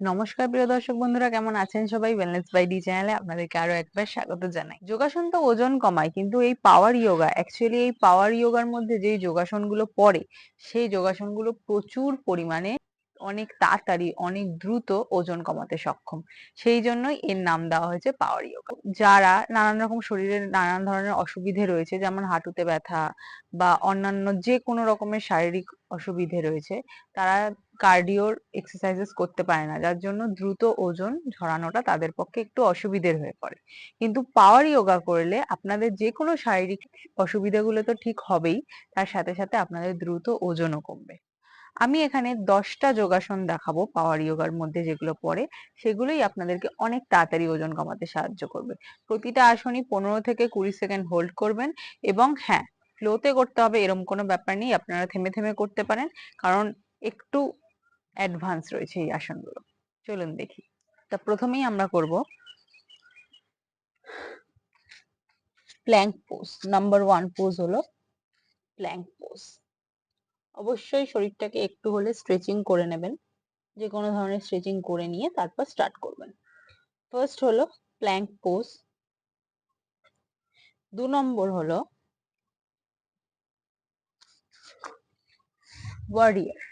নমস্কার প্রিয় দর্শক বন্ধুরা, কেমন আছেন সবাই? ওয়েলনেস বাই ডি চ্যানেলে আপনাদেরকে আরও একবার স্বাগত জানাই। যোগাসন তো ওজন কমায়, কিন্তু এই পাওয়ার ইয়োগা অ্যাকচুয়ালি এই পাওয়ার ইয়োগার মধ্যে যেই যোগাসনগুলো পড়ে, সেই যোগাসনগুলো প্রচুর পরিমাণে অনেক তাড়াতাড়ি, অনেক দ্রুত ওজন কমাতে সক্ষম। সেই জন্যই এর নাম দেওয়া হয়েছে পাওয়ার ইয়োগা যারা নানান রকম শরীরের নানান ধরনের অসুবিধে রয়েছে, যেমন হাঁটুতে ব্যথা বা অন্যান্য যে কোনো রকমের শারীরিক অসুবিধে রয়েছে, তারা কার্ডিওর এক্সারসাইজেস করতে পারে না, যার জন্য দ্রুত ওজন ঝরানোটা তাদের পক্ষে একটু অসুবিধের হয়ে পড়ে। কিন্তু পাওয়ার ইয়োগা করলে আপনাদের যে কোনো শারীরিক অসুবিধাগুলো তো ঠিক হবেই, তার সাথে সাথে আপনাদের দ্রুত ওজনও কমবে। আমি এখানে দশটা যোগাসন দেখাবো পাওয়ার ইয়োগার মধ্যে যেগুলো পড়ে, সেগুলোই আপনাদেরকে অনেক তাড়াতাড়ি ওজন কমাতে সাহায্য করবে। প্রতিটা আসনই পনেরো থেকে কুড়ি সেকেন্ড হোল্ড করবেন এবং হ্যাঁ ফ্লোতে করতে হবে এরকম কোনো ব্যাপার নেই, আপনারা থেমে থেমে করতে পারেন। কারণ একটু অ্যাডভান্স রয়েছে এই আসনগুলো। চলুন দেখি। তা প্রথমেই আমরা করব plank pose number one pose হলো প্ল্যাঙ্ক পোজ অবশ্যই শরীরটাকে একটু হলে স্ট্রেচিং করে নেবেন। যে কোনো ধরনের স্ট্রেচিং করে নিয়ে তারপর স্টার্ট করবেন। ফার্স্ট হলো প্ল্যাঙ্ক পোজ দু নম্বর হলো ওয়ারিয়ার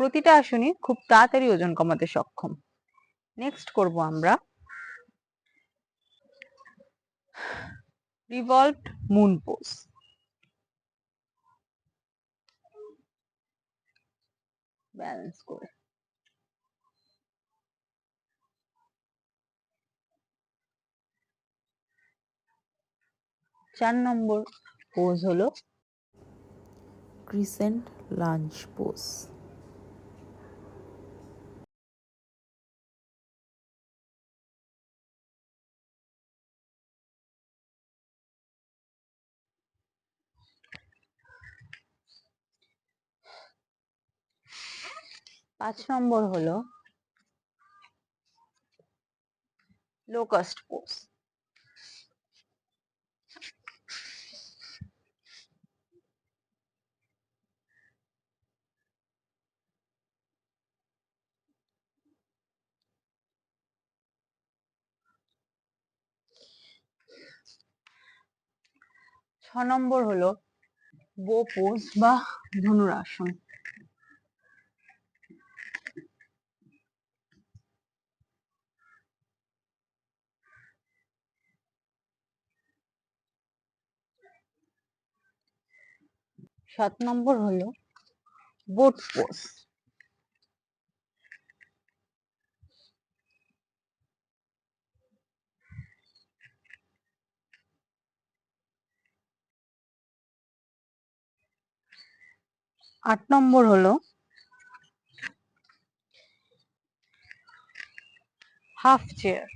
প্রতিটা আসনই খুব তাড়াতাড়ি ওজন কমাতে সক্ষম। নেক্সট করব আমরা। রিভলভড মুন পোজ ব্যালেন্স করে। চার নম্বর পোজ হলো। ক্রিসেন্ট লাঞ্চ পোজ পাঁচ নম্বর হলো লোকাস্ট পোজ ছ নম্বর হলো বো পোজ বা ধনুরাসন। সাত নম্বর হলো বোট পোজ আট নম্বর হলো হাফ চেয়ার।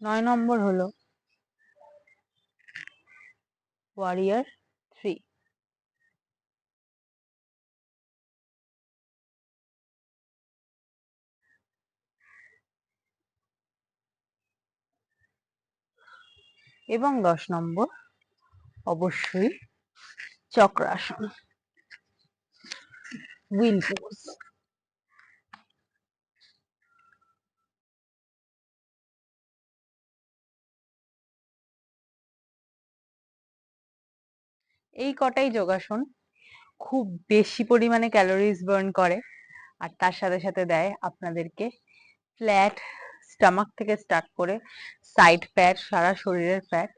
নয় নম্বর হলো ওয়ারিয়ার থ্রি এবং দশ নম্বর অবশ্যই চক্রাসন। উইল এই কটাই যোগাসন খুব বেশি পরিমাণে ক্যালোরিজ বার্ন করে আর তার সাথে সাথে দেয় আপনাদেরকে ফ্ল্যাট স্টামাক থেকে স্টার্ট করে সাইড ফ্যাট সারা শরীরের ফ্যাট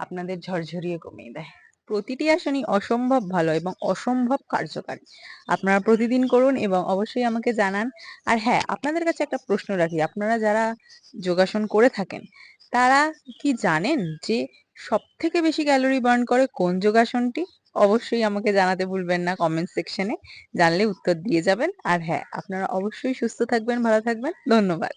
আপনাদের ঝরঝরিয়ে কমিয়ে দেয়। প্রতিটি আসনই অসম্ভব ভালো এবং অসম্ভব কার্যকারী। আপনারা প্রতিদিন করুন এবং অবশ্যই আমাকে জানান। আর হ্যাঁ আপনাদের কাছে একটা প্রশ্ন রাখি, আপনারা যারা যোগাসন করে থাকেন, তারা কি জানেন যে সব থেকে বেশি ক্যালোরি বার্ন করে কোন যোগাসনটি? অবশ্যই আমাকে জানাতে ভুলবেন না কমেন্ট সেকশনে জানলে উত্তর দিয়ে যাবেন। আর হ্যাঁ আপনারা অবশ্যই সুস্থ থাকবেন, ভালো থাকবেন। ধন্যবাদ।